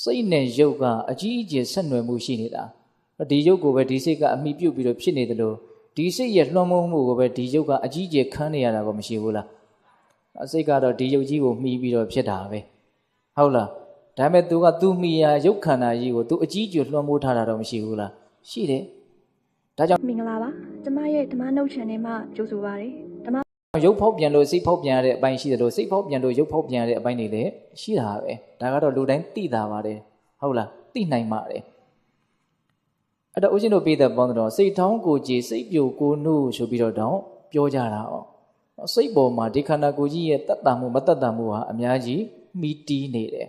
စိတ်နဲ့ရုပ်ကအကြီးအကျယ်ဆက်နွယ်မှုရှိနေတာဒီရုပ်ကိုပဲဒီစိတ်ကအမိပြုတ်ပြီးတော့ဖြစ်နေတယ်လို့ဒီစိတ်ရဲ့လွှမ်းမိုးမှုကိုပဲဒီရုပ်ကအကြီးအကျယ်ခံနေရတာကိုမရှိဘူးလားစိတ်ကတော့ဒီရုပ်ကြီးကိုမှီပြီးတော့ဖြစ်တာပဲဟုတ်လားဒါပေမဲ့ तू က तू မိရာရုပ်ခန္ဓာကြီးကို तू အကြီးအကျယ်လွှမ်းမိုးထားတာတော့မရှိဘူးလားရှိတယ်ဒါကြောင့် မင်္ဂလာပါကျမရဲ့ဓမ္မနှုတ် channel မှာကြိုဆိုပါရစေဓမ္မ ရုပ်ဖောက်ပြန်လို့စိတ်ဖောက်ပြန်ရတဲ့အပိုင်းရှိတယ်လို့စိတ်ဖောက်ပြန်လို့ရုပ်ဖောက်ပြန်ရတဲ့အပိုင်းတွေလည်းရှိတာပဲဒါကတော့လူတိုင်းသိတာပါတယ်ဟုတ်လားသိနိုင်ပါတယ်အဲ့တော့ဦးဇင်းတို့ပြည်သက်ပေါင်းတော့စိတ်ထောင်းကိုကြည်စိတ်ပြိုကိုနှုတ်ဆိုပြီးတော့တောင်းပြောကြတာ哦စိတ်ပေါ်မှာဒီခန္ဓာကိုယ်ကြီးရဲ့တတ်တာမှုမတတ်တာမှုဟာအများကြီးမိတီးနေတယ်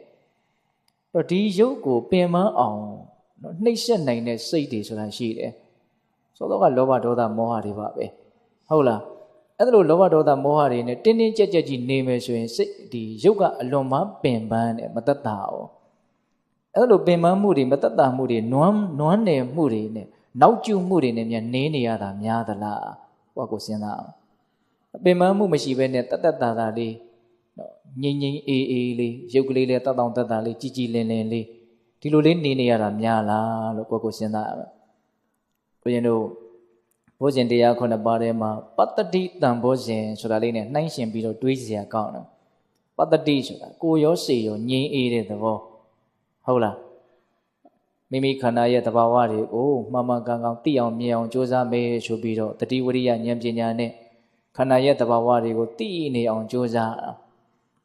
တော့ဒီရုပ်ကိုပင်မအောင်နော်နှိမ့်ဆက်နိုင်တဲ့စိတ်တွေဆိုတာရှိတယ်ဆိုတော့ကလောဘဒေါသမောဟတွေပါပဲဟုတ်လား အဲ့ဒါလိုလောဘဒေါသမောဟတွေနဲ့တင်းတင်းကြပ်ကြပ်ကြီးနေမယ်ဆိုရင်စိတ်ဒီရုပ်ကအလွန်မှပင်ပန်းတယ်မတတ်တာအောင်အဲ့လိုပင်ပန်းမှုတွေမတတ်တာမှုတွေနွမ်းနွမ်းနယ်မှုတွေနဲ့နောက်ကျမှုတွေနဲ့မြန်နေနေရတာများသလားဟောကိုစဉ်းစားအောင်ပင်ပန်းမှုမရှိဘဲနဲ့တတ်တတ်တာတာလေးနော်ငိမ့်ငိမ့်အေးအေးလေးရုပ်ကလေးလေးတတ်တောင်တတ်တာလေးကြည်ကြည်လင်လင်လေးဒီလိုလေးနေနေရတာများလားလို့ကိုကိုစဉ်းစားရမယ်ဘုရင်တို့ ဘုဇင်တရားခုနှစ်ပါးထဲမှာပတ္တတိတံဘောဇင်ဆိုတာလေးနဲ့နှိုင်းရှင်ပြီးတော့တွေးစရာကောင်းတယ်ပတ္တတိဆိုတာကိုရောစေရောငြိမ်းအေးတဲ့သဘောဟုတ်လားမိမိခန္ဓာရဲ့သဘာဝတွေကိုမှန်မှန်ကန်ကန်သိအောင်မြင်အောင်ကြိုးစားမယ်ဆိုပြီးတော့တတိဝရိယဉာဏ်ပညာနဲ့ခန္ဓာရဲ့သဘာဝတွေကိုသိနေအောင်ကြိုးစား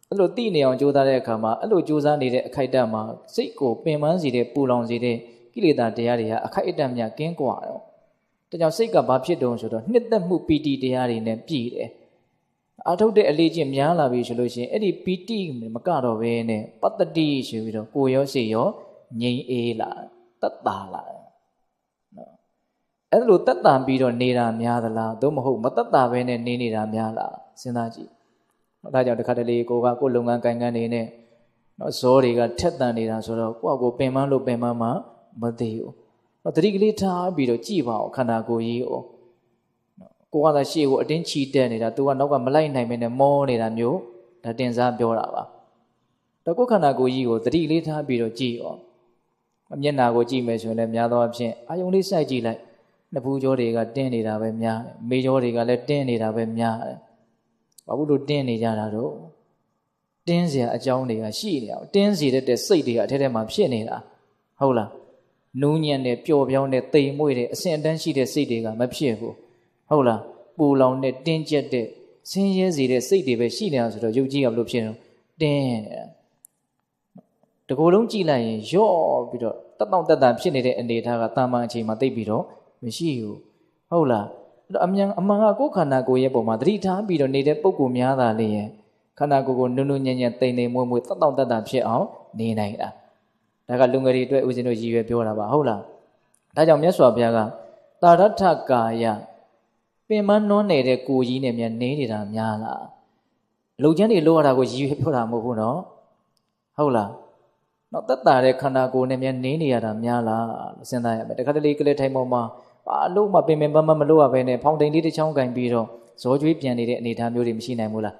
အဲ့လိုသိနေအောင်ကြိုးစားတဲ့အခါမှာအဲ့လိုကြိုးစားနေတဲ့အခိုက်အတန့်မှာစိတ်ကိုပင်ပန်းစေတဲ့ပူလောင်စေတဲ့ကိလေသာတရားတွေဟာအခိုက်အတန့်များကင်းကွာတော့ ဒါကြောင့်စိတ်ကဘာဖြစ်တုံးဆိုတော့နှစ်သက်မှုပီတိတရားတွေနဲ့ပြည့်တယ်အာထုတ်တဲ့အလေးချင်းများလာပြီဆိုလို့ရှိရင်အဲ့ဒီပီတိမကတော့ဘဲနဲ့ပတ္တတိဆိုပြီးတော့ကိုရောစေရောငြိမ်အေးလာတတ်တာလာနော်အဲ့ဒါလိုတတ်တာပြီးတော့နေတာများသလားသို့မဟုတ်မတတ်တာပဲနဲ့နေနေတာများလားစဉ်းစားကြည့်ဒါကြောင့်တခါတလေကိုကကိုလုပ်ငန်းကိုင်ကန်းနေနဲ့နော်ဇောတွေကထက်တန်နေတာဆိုတော့ကိုယ့်ကိုပင်မလို့ပင်မမှမသိဘူး နော်တတိကလေးထားပြီးတော့ကြည်ပါအောင်ခန္ဓာကိုယ်ကြီးကိုကိုကသာရှေ့ကိုအတင်းချီတက်နေတာ तू ကနောက်ကမလိုက်နိုင်မင်းနဲ့မောနေတာမျိုးဒါတင်စားပြောတာပါတော့ကိုယ်ခန္ဓာကိုယ်ကြီးကိုတတိလေးထားပြီးတော့ကြည်အောင်မျက်နာကိုကြည့်မယ်ဆိုရင်လည်းများသောအားဖြင့်အာယုံလေးစိုက်ကြည့်လိုက်နှစ်ဖူးကြောတွေကတင်းနေတာပဲများတယ်မေကြောတွေကလည်းတင်းနေတာပဲများတယ်ဘာလို့လို့တင်းနေကြတာတော့တင်းเสียအကြောင်းတွေကရှိနေအောင်တင်းစီတဲ့စိတ်တွေကအထက်ထဲမှာဖြစ်နေတာဟုတ်လား နူးညံ့တဲ့ပျော်ပြောင်းတဲ့တိမ်မွေ့တဲ့အဆင့်အတန်းရှိတဲ့စိတ်တွေကမဖြစ်ဘူးဟုတ်လားပူလောင်တဲ့တင်းကျပ်တဲ့ဆင်းရဲစေတဲ့စိတ်တွေပဲရှိနေတာဆိုတော့ယုတ်ကြည်ကဘလို့ဖြစ်နေတင်းနေတာတကူလုံးကြည့်လိုက်ရင်ရော့ပြီးတော့တက်တောင့်တက်တန်ဖြစ်နေတဲ့အနေအထားကတာမန်အချိန်မှာသိပြီးတော့မရှိဘူးဟုတ်လားအဲ့တော့အမြန်အမှန်ကကိုယ်ခန္ဓာကိုယ်ရဲ့ပုံမှာသတိထားပြီးတော့နေတဲ့ပုံကူများတာလေးရဲ့ခန္ဓာကိုယ်ကိုနုံနုံညံ့ညံ့တိမ်တိမ်မွေ့မွေ့တက်တောင့်တက်တန်ဖြစ်အောင်နေနိုင်တာ ဒါကလူငယ်တွေအတွက်ဦးဇင်းတို့ရည်ရွယ်ပြောတာပါဟုတ်လားဒါကြောင့်မြတ်စွာဘုရားကတာရထကာယပင်မနှွမ်းနေတဲ့ကိုကြီးနဲ့မြန်နေနေတာများလားလူချမ်းတွေလိုရတာကိုရည်ရွယ်ပြောတာမဟုတ်ဘူးနော်ဟုတ်လားနော်တက်တာတဲ့ခန္ဓာကိုယ်နဲ့မြန်နေနေရတာများလားလို့စဉ်းစားရမယ်တခါတလေကလေးထိုင်ပေါ်မှာဘာလို့မှပင်ပင်ပန်းပန်းမလို့ရဘဲနဲ့ဖောင်တိန်လေးတစ်ချောင်းကင်ပြီးတော့ဇောကျွေးပြန်နေတဲ့အနေအထားမျိုးတွေမရှိနိုင်ဘူးလား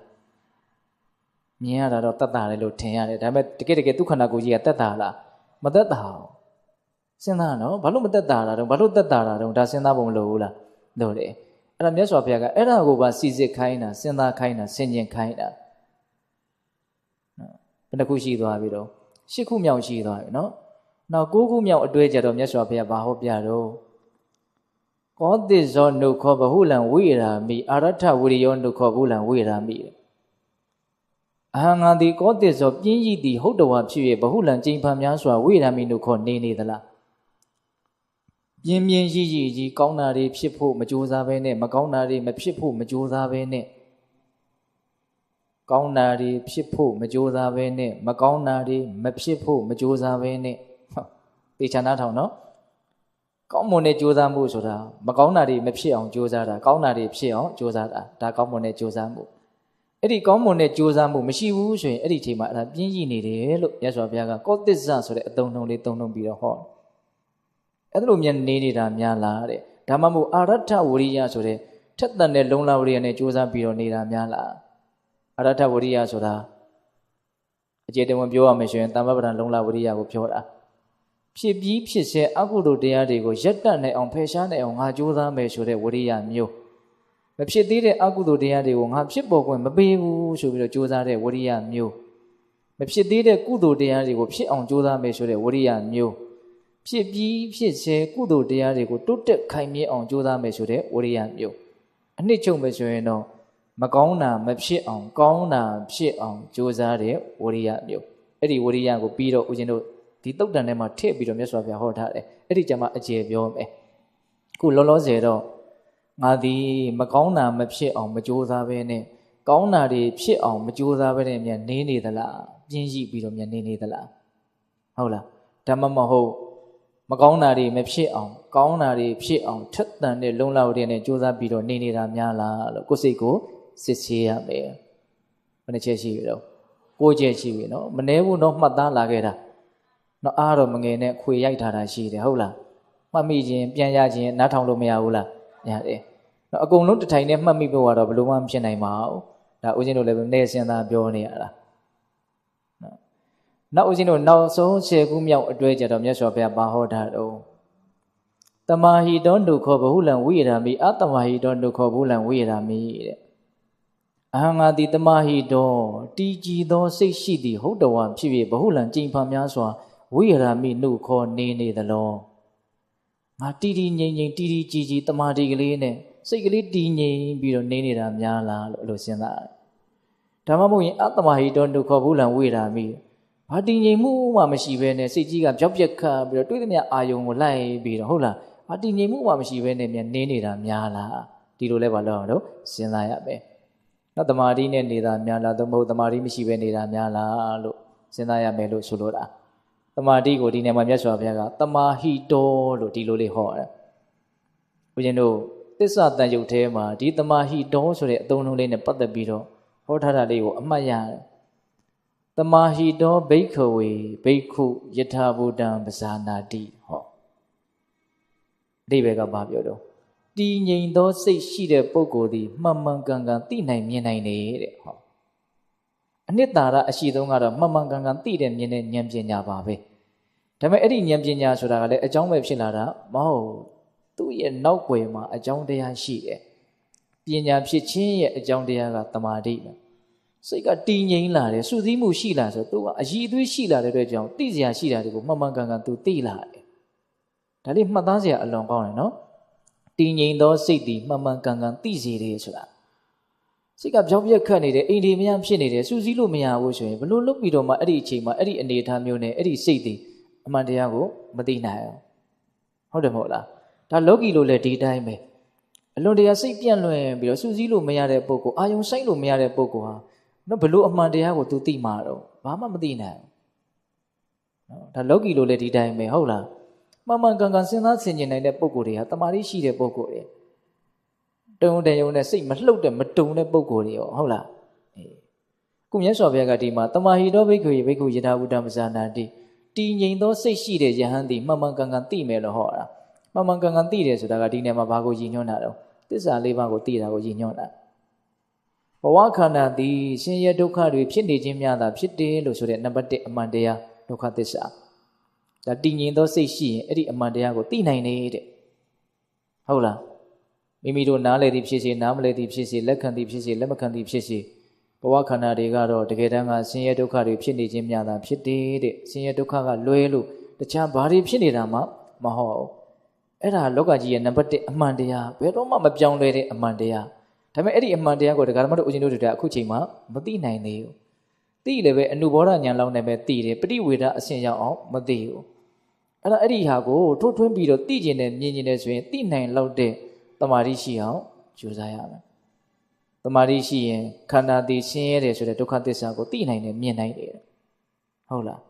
မြင်ရတာတော့တက်တာလေလို့ထင်ရတယ်ဒါပေမဲ့တကယ်တကယ်သူခန္ဓာကိုယ်ကြီးကတက်တာလား မတက်တာအောင်စဉ်းစားနော်ဘာလို့မတက်တာလားတော့ဘာလို့တက်တာလားတော့ဒါစဉ်းစားဖို့မလိုဘူးလားလို့လေအဲ့ဒါမြတ်စွာဘုရားကအဲ့ဒါကိုပါစီစစ်ခိုင်းတာစဉ်းစားခိုင်းတာဆင်ခြင်ခိုင်းတာနော်ဘယ်နှခုရှိသွားပြီတော့ရှစ်ခုမြောက်ရှိသွားပြီနော်နောက်၉ခုမြောက်အတွဲကြတော့မြတ်စွာဘုရားဘာဟောပြတော့ကောတိဇောနုခောဘဟုလံဝိရာမိအာရထဝိရိယောနုခောဘဟုလံဝိရာမိ အဟံငါသည်ကောတိဇောပြင်းရည်သည်ဟုတ်တော်ဝဖြစ်၍ဘဟုလံကျိန်ဖန်များစွာဝိရာမိနုခောနေနေသလားပြင်းပြင်းရည်ရည်ကြီးကောင်းတာတွေဖြစ်ဖို့မကြိုးစားဘဲနဲ့မကောင်းတာတွေမဖြစ်ဖို့မကြိုးစားဘဲနဲ့ကောင်းတာတွေဖြစ်ဖို့မကြိုးစားဘဲနဲ့မကောင်းတာတွေမဖြစ်ဖို့မကြိုးစားဘဲနဲ့တေချာနာထောင်နော်ကောင်းမွန်တဲ့ကြိုးစားမှုဆိုတာမကောင်းတာတွေမဖြစ်အောင်ကြိုးစားတာကောင်းတာတွေဖြစ်အောင်ကြိုးစားတာဒါကောင်းမွန်တဲ့ကြိုးစားမှု အဲ့ဒီကောင်းမွန်တဲ့ကြိုးစားမှုမရှိဘူးဆိုရင်အဲ့ဒီအချိန်မှာအဲ့ဒါပြင်းကြီးနေတယ်လို့မြတ်စွာဘုရားကကောသစ္စာဆိုတဲ့အသုံးနှုန်းလေးသုံးနှုန်းပြီးတော့ဟောအဲ့ဒါလိုမြန်နေနေတာများလားတဲ့ဒါမှမဟုတ်အာရထဝရိယဆိုတဲ့ထက်တန်တဲ့လုံလဝရိယနဲ့ကြိုးစားပြီးတော့နေတာများလားအရထဝရိယဆိုတာအကျေတဝင်ပြောရမယ်ဆိုရင်တမ္ပပဒံလုံလဝရိယကိုပြောတာဖြစ်ပြီးဖြစ်စေအကုသိုလ်တရားတွေကိုရက်တတ်နိုင်အောင်ဖယ်ရှားနိုင်အောင်ငါကြိုးစားမယ်ဆိုတဲ့ဝရိယမျိုး မဖြစ်သေးတဲ့အကုသိုလ်တရားတွေကိုငါဖြစ်ပေါ်ခွင့်မပေးဘူးဆိုပြီးတော့ကြိုးစားတဲ့ဝရိယမျိုးမဖြစ်သေးတဲ့ကုသိုလ်တရားတွေကိုဖြစ်အောင်ကြိုးစားမယ်ဆိုတဲ့ဝရိယမျိုးဖြစ်ပြီးဖြစ်စေကုသိုလ်တရားတွေကိုတိုးတက်ခိုင်မြဲအောင်ကြိုးစားမယ်ဆိုတဲ့ဝရိယမျိုးအနှစ်ချုပ်မယ်ဆိုရင်တော့မကောင်းတာမဖြစ်အောင်ကောင်းတာဖြစ်အောင်ကြိုးစားတဲ့ဝရိယမျိုးအဲ့ဒီဝရိယကိုပြီးတော့ဦးဇင်းတို့ဒီတုတ်တန်ထဲမှာထည့်ပြီးတော့မြတ်စွာဘုရားဟောထားတယ်အဲ့ဒီကြမှာအကျေပြောမယ်ခုလောလောဆယ်တော့ ငါဒီမကောင်းတာမဖြစ်အောင်မကြိုးစားဘဲနဲ့ကောင်းတာတွေဖြစ်အောင်မကြိုးစားဘဲနဲ့မြန်နေနေသလားပြင်းရှိပြီးတော့မြန်နေနေသလားဟုတ်လားဓမ္မမဟုတ်မကောင်းတာတွေမဖြစ်အောင်ကောင်းတာတွေဖြစ်အောင်ထက်တန်တဲ့လုံလောက်တဲ့နဲ့ကြိုးစားပြီးတော့နေနေတာများလားလို့ကိုယ်စိတ်ကိုစစ်ဆေးရမယ်ဘယ်နှချက်ရှိပြီတော့ကိုးချက်ရှိပြီနော်မနှဲဘူးတော့မှတ်သားလာခဲ့တာနော်အားတော့မငယ်နဲ့ခွေရိုက်ထားတာရှိတယ်ဟုတ်လားမှတ်မိခြင်းပြန်ရခြင်းနားထောင်လို့မရဘူးလား ရတယ်နော်အကုန်လုံးတစ်ထိုင်နဲ့မှတ်မိဖို့ကတော့ဘယ်လိုမှမဖြစ်နိုင်ပါဘူးဒါဦးဇင်းတို့လည်းနေစင်သာပြောနေရတာနော်နောက်ဦးဇင်းတို့နောက်ဆုံးဆယ်ခုမြောက်အတွဲကြတော့မြတ်စွာဘုရားပါဟောတာတော့တမဟိတောဒုက္ခဘဟုလံဝိရမိအတမဟိတောဒုက္ခဘဟုလံဝိရမိတဲ့အဟံငါတိတမဟိတောတီကြည်သောစိတ်ရှိသည်ဟုတ်တော်ဖြစ်ဖြစ်ဘဟုလံကြင်ဖန်များစွာဝိရမိနှုတ်ခေါ်နေနေသလော ငါတီတီငိမ့်ငိမ့်တီတီကြည်ကြည်တမာတီကလေးနဲ့စိတ်ကလေးတည်ငြိမ်ပြီးတော့နေနေတာများလားလို့အဲ့လိုစဉ်းစားတယ်ဓမ္မမို့ရင်အတ္တမဟိတောဒုက္ခဘုလံဝိရာမိဘာတည်ငြိမ်မှုမှမရှိဘဲနဲ့စိတ်ကြီးကပြောက်ပြက်ခတ်ပြီးတော့တွေးသမျှအာယုံကိုလိုက်ပြီးတော့ဟုတ်လားဘာတည်ငြိမ်မှုမှမရှိဘဲနဲ့မြန်နေနေတာများလားဒီလိုလဲပါလို့တော့စဉ်းစားရမယ်နော်တမာတိနဲ့နေတာများလားသို့မဟုတ်တမာတိမရှိဘဲနေတာများလားလို့စဉ်းစားရမယ်လို့ဆိုလိုတာ တမာတိကိုဒီနေ့မှာမြတ်စွာဘုရားကတမာဟိတောလို့ဒီလိုလေးဟောတယ်ဘုရင်တို့သစ္စာတန်ရုပ်ထဲမှာဒီတမာဟိတောဆိုတဲ့အသုံးလုံးလေးနဲ့ပတ်သက်ပြီးတော့ဟောထားတာလေးကိုအမှတ်ရတယ်တမာဟိတောဘိက္ခဝေဘိက္ခုယထာဘူတံပဇာနာတိဟောအဓိပ္ပာယ်ကဘာပြောတော့တည်ငြိမ်သောစိတ်ရှိတဲ့ပုဂ္ဂိုလ်သည်မှန်မှန်ကန်ကန်သိနိုင်မြင်နိုင်နေတဲ့ဟော အနှစ်သာရအရှိဆုံးကတော့မှန်မှန်ကန်ကန်သိတဲ့မြင်တဲ့ဉာဏ်ပညာပါပဲဒါပေမဲ့အဲ့ဒီဉာဏ်ပညာဆိုတာကလည်းအကြောင်းပဲဖြစ်လာတာမဟုတ်သူ့ရဲ့နောက်ွယ်မှာအကြောင်းတရားရှိတယ်ပညာဖြစ်ခြင်းရဲ့အကြောင်းတရားကတမာတိပဲစိတ်ကတည်ငြိမ်လာတယ်စုစည်းမှုရှိလာဆိုသူကအည်အသွေးရှိလာတဲ့အတွက်ကြောင့်သိစရာရှိတာတွေကိုမှန်မှန်ကန်ကန်သူသိလာတယ်ဒါလေးမှတ်သားစရာအလွန်ကောင်းတယ်နော်တည်ငြိမ်သောစိတ်ဒီမှန်မှန်ကန်ကန်သိစေတယ်ဆိုတာ စိတ်ကပြောင်းပြက်ခတ်နေတယ်အိမ်ဒီမရဖြစ်နေတယ်စူးစီးလို့မရဘူးဆိုရင်ဘလို့လွတ်ပြီးတော့မှအဲ့ဒီအချိန်မှာအဲ့ဒီအနေအထားမျိုးနဲ့အဲ့ဒီစိတ်ဒီအမှန်တရားကိုမသိနိုင်အောင်ဟုတ်တယ်မဟုတ်လားဒါလောကီလိုလည်းဒီတိုင်းပဲအလွန်တရာစိတ်ပြန့်လွင်ပြီးတော့စူးစီးလို့မရတဲ့ပုဂ္ဂိုလ်အာယုံဆိုင်လို့မရတဲ့ပုဂ္ဂိုလ်ဟာနော်ဘလို့အမှန်တရားကို तू သိမှာတော့ဘာမှမသိနိုင်ဘူးနော်ဒါလောကီလိုလည်းဒီတိုင်းပဲဟုတ်လားမှန်မှန်ကန်ကန်စဉ်းစားဆင်ခြင်နိုင်တဲ့ပုဂ္ဂိုလ်တွေဟာတမာတိရှိတဲ့ပုဂ္ဂိုလ်တွေ တုံတန်ယုံနဲ့စိတ်မလှုပ်တဲ့မတုံတဲ့ပုဂ္ဂိုလ်တွေရောဟုတ်လားအေးကုမြတ်စွာဘုရားကဒီမှာတမာဟိတောဘိက္ခုဘိက္ခုယထာဘုဒ္ဓမဇာနာတိတည်ငြိမ်သောစိတ်ရှိတဲ့ယဟန်သည်မှန်မှန်ကန်ကန်သိမယ်လို့ဟောတာမှန်မှန်ကန်ကန်သိတယ်ဆိုတာကဒီနေရာမှာဘာကိုရည်ညွှန်းတာတော့သစ္စာလေးပါးကိုသိတာကိုရည်ညွှန်းတာဘဝခန္ဓာသည်ရှင်ရဲ့ဒုက္ခတွေဖြစ်နေခြင်းများသာဖြစ်တယ်လို့ဆိုတဲ့နံပါတ်1အမှန်တရားဒုက္ခသစ္စာဒါတည်ငြိမ်သောစိတ်ရှိရင်အဲ့ဒီအမှန်တရားကိုသိနိုင်နေတဲ့ဟုတ်လား မိမိတို့နားလေသည်ဖြစ်စေနားမလဲသည်ဖြစ်စေလက်ခံသည်ဖြစ်စေလက်မခံသည်ဖြစ်စေဘဝခန္ဓာတွေကတော့တကယ်တမ်းကဆင်းရဲဒုက္ခတွေဖြစ်နေခြင်းများတာဖြစ်တယ်တဲ့ဆင်းရဲဒုက္ခကလွဲလို့တခြားဘာတွေဖြစ်နေတာမှမဟုတ်ဘူးအဲ့ဒါလောကကြီးရဲ့နံပါတ်1အမှန်တရားဘယ်တော့မှမပြောင်းလဲတဲ့အမှန်တရားဒါပေမဲ့အဲ့ဒီအမှန်တရားကိုဒကာဓမ္မတို့ဦးဇင်းတို့တွေကအခုချိန်မှာမသိနိုင်သေးဘူးသိလည်းပဲအနုဘောဓဉာဏ်လောက်နဲ့ပဲသိတယ်ပฏิဝေဒအဆင့်ရောက်အောင်မသိဘူးအဲ့တော့အဲ့ဒီဟာကိုထိုးထွင်းပြီးတော့သိကျင်တယ်မြင်ကျင်တယ်ဆိုရင်သိနိုင်လောက်တဲ့ တမာတိရှိအောင်ကြိုးစားရမယ်တမာတိရှိရင်ခန္ဓာတည်ဆင်းရဲတယ်ဆိုတဲ့ဒုက္ခသစ္စာကိုသိနိုင်တယ်မြင်နိုင်တယ်ဟုတ်လား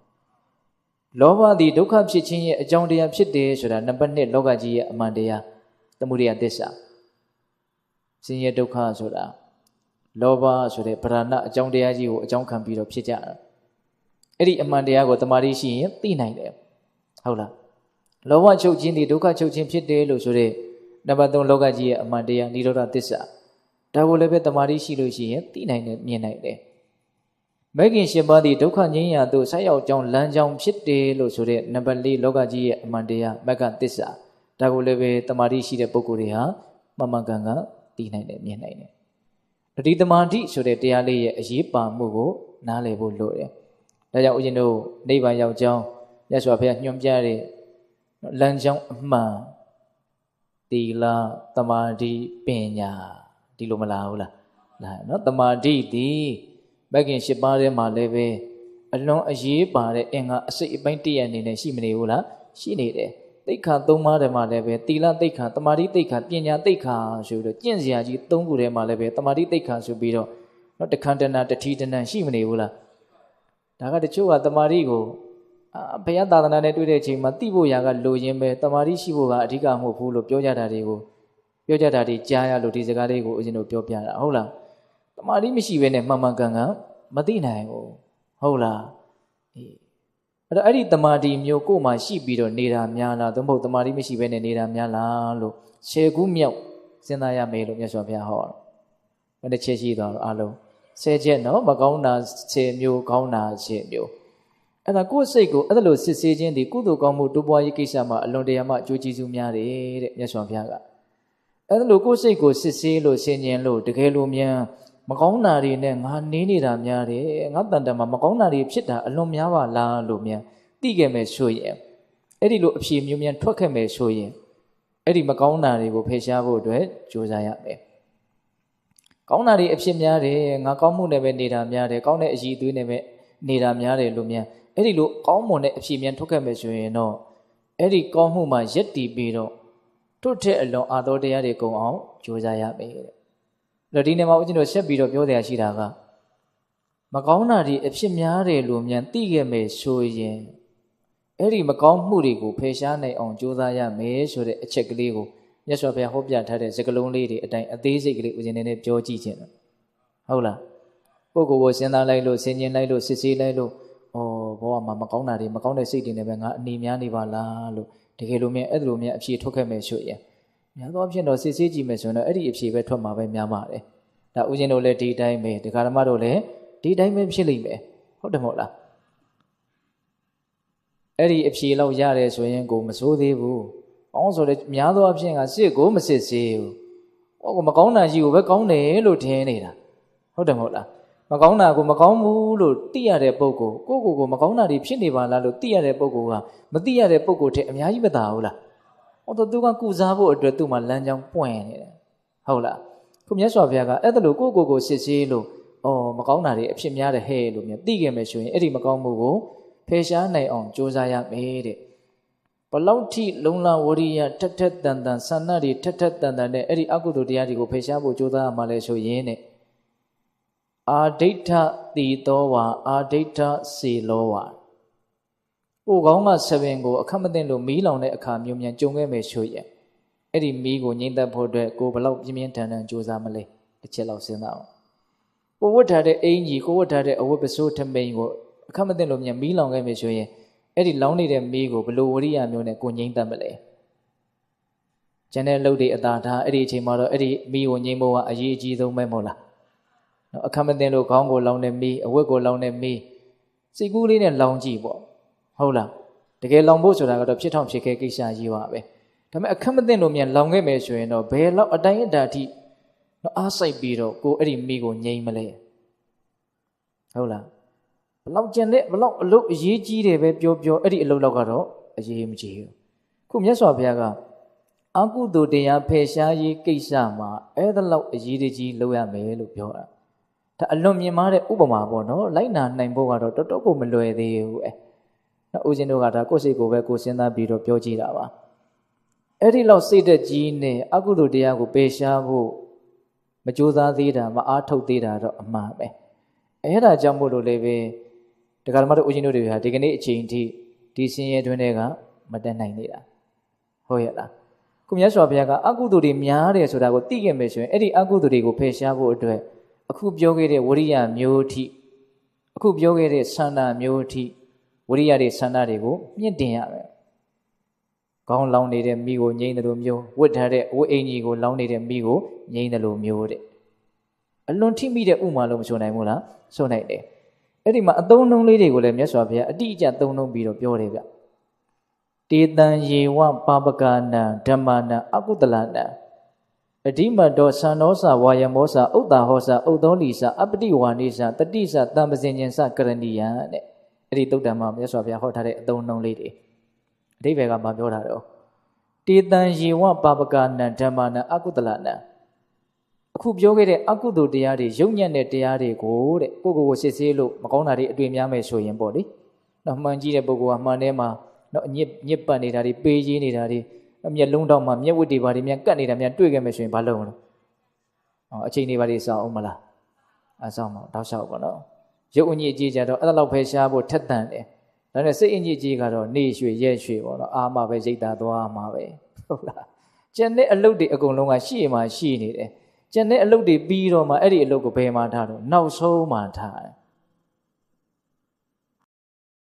လောဘသည်ဒုက္ခဖြစ်ခြင်းရဲ့အကြောင်းတရားဖြစ်တယ်ဆိုတာနံပါတ်1လောကကြီးရဲ့အမှန်တရားသမုဒိယသစ္စာဆင်းရဲဒုက္ခဆိုတာလောဘဆိုတဲ့ဗရဏအကြောင်းတရားကြီးကိုအကြောင်းခံပြီးတော့ဖြစ်ကြတာအဲ့ဒီအမှန်တရားကိုတမာတိရှိရင်သိနိုင်တယ်ဟုတ်လားလောဘချုပ်ခြင်းဒီဒုက္ခချုပ်ခြင်းဖြစ်တယ်လို့ဆိုတဲ့ နံပါတ်3လောကကြီးရဲ့အမှန်တရားនិရောဓသစ္စာဒါကိုလည်းပဲတမာတိရှိလို့ရှိရင်သိနိုင်တယ်မြင်နိုင်တယ်မဂ်ခင်ရှင်ပါးသည်ဒုက္ခငြိမ်းရာသို့ဆက်ရောက်ကြောင်းလမ်းကြောင်းဖြစ်တယ်လို့ဆိုတဲ့နံပါတ်၄လောကကြီးရဲ့အမှန်တရားမဂ္ဂသစ္စာဒါကိုလည်းပဲတမာတိရှိတဲ့ပုဂ္ဂိုလ်တွေဟာမမှန်ကန်ကန်သိနိုင်တယ်မြင်နိုင်တယ်အဒီတမာတိဆိုတဲ့တရားလေးရဲ့အရေးပါမှုကိုနားလည်ဖို့လိုတယ်ဒါကြောင့်ဦးဇင်းတို့နိဗ္ဗာန်ရောက်ကြောင်းမြတ်စွာဘုရားညွှန်ပြတဲ့လမ်းကြောင်းအမှန် သီလတမာတိပညာဒီလိုမလားဟုတ်လားလားနော်တမာတိသည်မဂ်ခင်၈ပါးထဲမှာလည်းပဲအလွန်အရေးပါတဲ့အင်္ဂါအစိတ်အပိုင်းတည့်ရအနေနဲ့ရှိမနေဘူးလားရှိနေတယ်တိတ်ခါသုံးပါးထဲမှာလည်းပဲသီလတိတ်ခါတမာတိတိတ်ခါပညာတိတ်ခါဆိုပြီးတော့ကျင့်စရာကြီးသုံးခုထဲမှာလည်းပဲတမာတိတိတ်ခါဆိုပြီးတော့နော်တခန္တနာတတိတနံရှိမနေဘူးလားဒါကတချို့ကတမာတိကိုအာ ဘုရားသာသနာနဲ့တွေ့တဲ့အချိန်မှာတိဖို့ရာကလိုရင်းပဲတမာတိရှိဖို့ကအဓိကမဟုတ်ဘူးလို့ပြောကြတာတွေကိုပြောကြတာတွေကြားရလို့ဒီစကားလေးကိုဦးဇင်းတို့ပြောပြတာဟုတ်လားတမာတိမရှိဘဲနဲ့မှန်မှန်ကန်ကန်မသိနိုင်ဘူးဟုတ်လားအေးအဲ့တော့အဲ့ဒီတမာတိမျိုးကိုယ်မှာရှိပြီးတော့နေတာများလားသို့မဟုတ်တမာတိမရှိဘဲနဲ့နေတာများလားလို့ခြေကူးမြောက်စဉ်းစားရမယ်လို့မြတ်စွာဘုရားဟောတယ်ဘယ်နှချက်ရှိသွားတော့အလုံးဆယ်ချက်နော်မကောင်းတာဆယ်မျိုးကောင်းတာဆယ်မျိုး အဲ့ဒါကိုယ့်စိတ်ကိုအဲ့ဒါလိုစစ်ဆေးခြင်းဒီကုသိုလ်ကောင်းမှုတိုးပွားရေးကိစ္စမှာအလွန်တရာမှအကျိုးကျေးဇူးများတယ်တဲ့မြတ်စွာဘုရားကအဲ့ဒါလိုကိုယ့်စိတ်ကိုစစ်ဆေးလို့ဆင်ញင်လို့တကယ်လို့မြန်မကောင်းတာတွေနဲ့ငါနေနေတာများတယ်ငါတန်တန်မှာမကောင်းတာတွေဖြစ်တာအလွန်များပါလားလို့မြန်သိခဲ့မယ်ဆိုရင်အဲ့ဒီလိုအဖြေမျိုးမြန်ထွက်ခဲ့မယ်ဆိုရင်အဲ့ဒီမကောင်းတာတွေကိုဖယ်ရှားဖို့အတွက်ကြိုးစားရမယ်ကောင်းတာတွေအဖြစ်များတယ်ငါကောင်းမှုနဲ့ပဲနေတာများတယ်ကောင်းတဲ့အည်အသွေးနဲ့ပဲနေတာများတယ်လို့မြန် အဲ့ဒီလိုကောင်းမွန်တဲ့အဖြစ်မြန်ထွက်ခဲ့မယ်ဆိုရင်တော့အဲ့ဒီကောင်းမှုမှာယက်တည်ပြီးတော့တို့တဲ့အလွန်အာတော်တရားတွေကုန်အောင်ကြိုးစားရမယ်တဲ့အဲ့ဒီနေ့မှာဦးဇင်းတို့ဆက်ပြီးတော့ပြောတရားရှိတာကမကောင်းတာတွေအဖြစ်များတယ်လို့မြန်သိခဲ့မယ်ဆိုရင်အဲ့ဒီမကောင်းမှုတွေကိုဖယ်ရှားနိုင်အောင်ကြိုးစားရမယ်ဆိုတဲ့အချက်ကလေးကိုမြတ်စွာဘုရားဟောပြထားတဲ့စကားလုံးလေးတွေအတိုင်းအသေးစိတ်ကလေးဦးဇင်းနေပြောကြည့်ခြင်းဟုတ်လားပုဂ္ဂိုလ်ကိုစဉ်းစားလိုက်လို့ဆင်ခြင်လိုက်လို့စစ်ဆေးလိုက်လို့ဩ ဘောကမှာမကောင်းတာတွေမကောင်းတဲ့စိတ်တွေနဲ့ပဲငါအနေများနေပါလားလို့တကယ်လို့မြင်အဲ့လိုမြင်အဖြေထုတ်ခဲ့မယ်ဆိုရင်များသောအားဖြင့်တော့စစ်ဆေးကြည့်မယ်ဆိုရင်တော့အဲ့ဒီအဖြေပဲထွက်မှာပဲများပါတယ်ဒါဦးဇင်းတို့လည်းဒီတိုင်းပဲဒကာဓမ္မတို့လည်းဒီတိုင်းပဲဖြစ်လိမ့်မယ်ဟုတ်တယ်မဟုတ်လားအဲ့ဒီအဖြေလောက်ရတယ်ဆိုရင်ကိုမစိုးသေးဘူး။အောင်းဆိုလေများသောအားဖြင့်ကစစ်ကိုမစစ်စေဘူး။ဟောကမကောင်းတာကြီးကိုပဲကောင်းတယ်လို့ထင်နေတာ။ဟုတ်တယ်မဟုတ်လား။ မကောင်းတာကိုမကောင်းဘူးလို့သိရတဲ့ပုဂ္ဂိုလ်ကိုကိုကိုကိုမကောင်းတာတွေဖြစ်နေပါလားလို့သိရတဲ့ပုဂ္ဂိုလ်ကမသိရတဲ့ပုဂ္ဂိုလ်တဲ့အများကြီးမသာဘူးလား။ဟောတော့သူကကုစားဖို့အတွက်သူ့မှာလမ်းကြောင်းပွင့်နေတယ်။ဟုတ်လား။ခုမြတ်စွာဘုရားကအဲ့ဒါလို့ကိုကိုကိုစစ်ဆေးလို့အော်မကောင်းတာတွေအဖြစ်များတယ်ဟဲ့လို့မြင်သိခဲ့မယ်ဆိုရင်အဲ့ဒီမကောင်းမှုကိုဖယ်ရှားနိုင်အောင်ကြိုးစားရမယ်တဲ့ဘလောက်ထိလုံလဝရိယထက်ထက်တန်တန်ဆန္ဒတွေထက်ထက်တန်တန်နဲ့အဲ့ဒီအကုသိုလ်တရားတွေကိုဖယ်ရှားဖို့ကြိုးစားရမှာလဲဆိုရင်တဲ့ အာဒိဋ္ဌတိသောဝါအာဒိဋ္ဌစေလောဝါကိုကောင်းကဆပင်ကိုအခက်မသိလို့မီးလောင်တဲ့အခါမျိုးမြန်ကြုံခဲ့မယ်ဆိုရင်အဲ့ဒီမီးကိုငြိမ့်သက်ဖို့အတွက်ကိုဘလောက်ပြင်းပြင်းထန်ထန်ကြိုးစားမလဲတစ်ချက်လောက်စဉ်းစားအောင်ကိုဝတ်ထားတဲ့အင်ကြီးကိုဝတ်ထားတဲ့အဝတ်ပစိုးထမိန်ကိုအခက်မသိလို့မြန်မီးလောင်ခဲ့မယ်ဆိုရင်အဲ့ဒီလောင်းနေတဲ့မီးကိုဘလို့ဝရိယမျိုးနဲ့ကိုငိမ့်တတ်မလဲကျန်တဲ့လှုပ်တွေအသာထားအဲ့ဒီအချိန်မှာတော့အဲ့ဒီမီးကိုငိမ့်ဖို့ကအရေးအကြီးဆုံးပဲမဟုတ်လား နော်အခက်မသိလို့ခေါင်းကိုလောင်းတဲ့မီးအဝတ်ကိုလောင်းတဲ့မီးစိတ်ကူးလေးနဲ့လောင်းကြည့်ပေါ့ဟုတ်လားတကယ်လောင်ဖို့ဆိုတာကတော့ဖြစ်ထောင်ဖြစ်ခဲကိစ္စကြီးပါပဲဒါပေမဲ့အခက်မသိလို့မြန်လောင်ခဲ့မယ်ဆိုရင်တော့ဘယ်လောက်အတိုင်းအတာထိနော်အားစိုက်ပြီးတော့ကိုအဲ့ဒီမီးကိုငိမ့်မလဲဟုတ်လားဘလောက်ကြံတဲ့ဘလောက်အလုတ်အရေးကြီးတယ်ပဲပြောပြောအဲ့ဒီအလုတ်လောက်ကတော့အရေးမကြီးဘူးခုမြတ်စွာဘုရားကအကုသိုလ်တရားဖယ်ရှားရေးကိစ္စမှာအဲ့ဒါလောက်အရေးကြီးလုပ်ရမယ်လို့ပြောတာ ဒါအလွန်မြင်မာတဲ့ဥပမာပေါ့နော်လိုက်နာနိုင်ဖို့ကတော့တော်တော်ကိုမလွယ်သေးဘူးအဲနော်ဦးဇင်းတို့ကဒါကိုယ့်စိတ်ကိုပဲကိုစဉ်းစားပြီးတော့ပြောကြည့်တာပါအဲ့ဒီလောက်စိတ်သက်ကြီးနဲ့အကုသိုလ်တရားကိုပယ်ရှားဖို့မကြိုးစားသေးတာမအားထုတ်သေးတာတော့အမှားပဲအဲ့ဒါကြောင့်မို့လို့လည်းပဲဒကာဓမ္မတို့ဦးဇင်းတို့တွေဟာဒီကနေ့အချိန်ထိဒီဆင်းရဲတွင်းတွေကမတက်နိုင်နေတာဟုတ်ရဲ့လားခုမြတ်စွာဘုရားကအကုသိုလ်တွေများတယ်ဆိုတာကိုသိခဲ့မယ်ဆိုရင်အဲ့ဒီအကုသိုလ်တွေကိုဖယ်ရှားဖို့အတွက် အခုပြောခဲ့တဲ့ဝရိယမျိုးထိအခုပြောခဲ့တဲ့ဆန္ဒမျိုးထိဝရိယတွေဆန္ဒတွေကိုမြင့်တင်ရမယ်ကောင်းလောင်းနေတဲ့မိကိုငြိမ့်တယ်လို့မျိုးဝတ်ထားတဲ့ဝတ်အင်ကြီးကိုလောင်းနေတဲ့မိကိုငြိမ့်တယ်လို့မျိုးတဲ့အလွန်ထိမိတဲ့ဥမာလို့မဆိုနိုင်ဘူးလားဆိုနိုင်တယ်အဲ့ဒီမှာအသုံးနှုန်းလေးတွေကိုလည်းမြတ်စွာဘုရားအတိအကျသုံးနှုန်းပြီးတော့ပြောတယ်ဗျတေတံယေဝပါပကနံဓမ္မနံအကုတလနံ အဓိမတောသံသောစဝါယမောစဥဒ္တာဟောစဥဒ္သောလီစအပတိဝါနိစတတိစတံပစင်ကျင်စကရဏီယံတဲ့အဲ့ဒီတုတ်တံမှာမြတ်စွာဘုရားဟောထားတဲ့အသုံးနှုန်းလေးတွေအဓိပ္ပာယ်ကမပြောတာတော့တေတံယေဝပါပကနံဓမ္မနံအကုတလနံအခုပြောခဲ့တဲ့အကုသိုလ်တရားတွေယုံညံ့တဲ့တရားတွေကိုတဲ့ကိုယ့်ကိုယ်ကိုစစ်ဆေးလို့မကောင်းတာတွေအတွေ့များမယ်ဆိုရင်ပေါ့လေနော်မှန်ကြည့်တဲ့ပုဂ္ဂိုလ်ကမှန်ထဲမှာနော်အညစ်ညစ်ပတ်နေတာတွေပေးကြီးနေတာတွေအ မျက်လုံးတော့မှမျက်ဝတ်တွေဘာတွေများကတ်နေတာများတွေ့ခဲ့မယ်ဆိုရင်ဘာလုပ်မလဲအော်အချိန်တွေဘာတွေစောင့်အောင်မလားအဆောင်မတောက်လျှောက်ပါနော်ရုပ်အညစ်အကြေးကြတော့အဲ့ဒါလောက်ဖယ်ရှားဖို့ထက်တန်တယ်ဒါနဲ့စိတ်အညစ်အကြေးကတော့နေရွှေရဲရွှေပေါ့နော်အာမပဲရိတ်တာသွားမှာပဲဟုတ်လားကျန်တဲ့အလုပ်တွေအကုန်လုံးကရှိမှရှိနေတယ်ကျန်တဲ့အလုပ်တွေပြီးတော့မှအဲ့ဒီအလုပ်ကိုဘယ်မှာထားတော့နောက်ဆုံးမှထားတယ်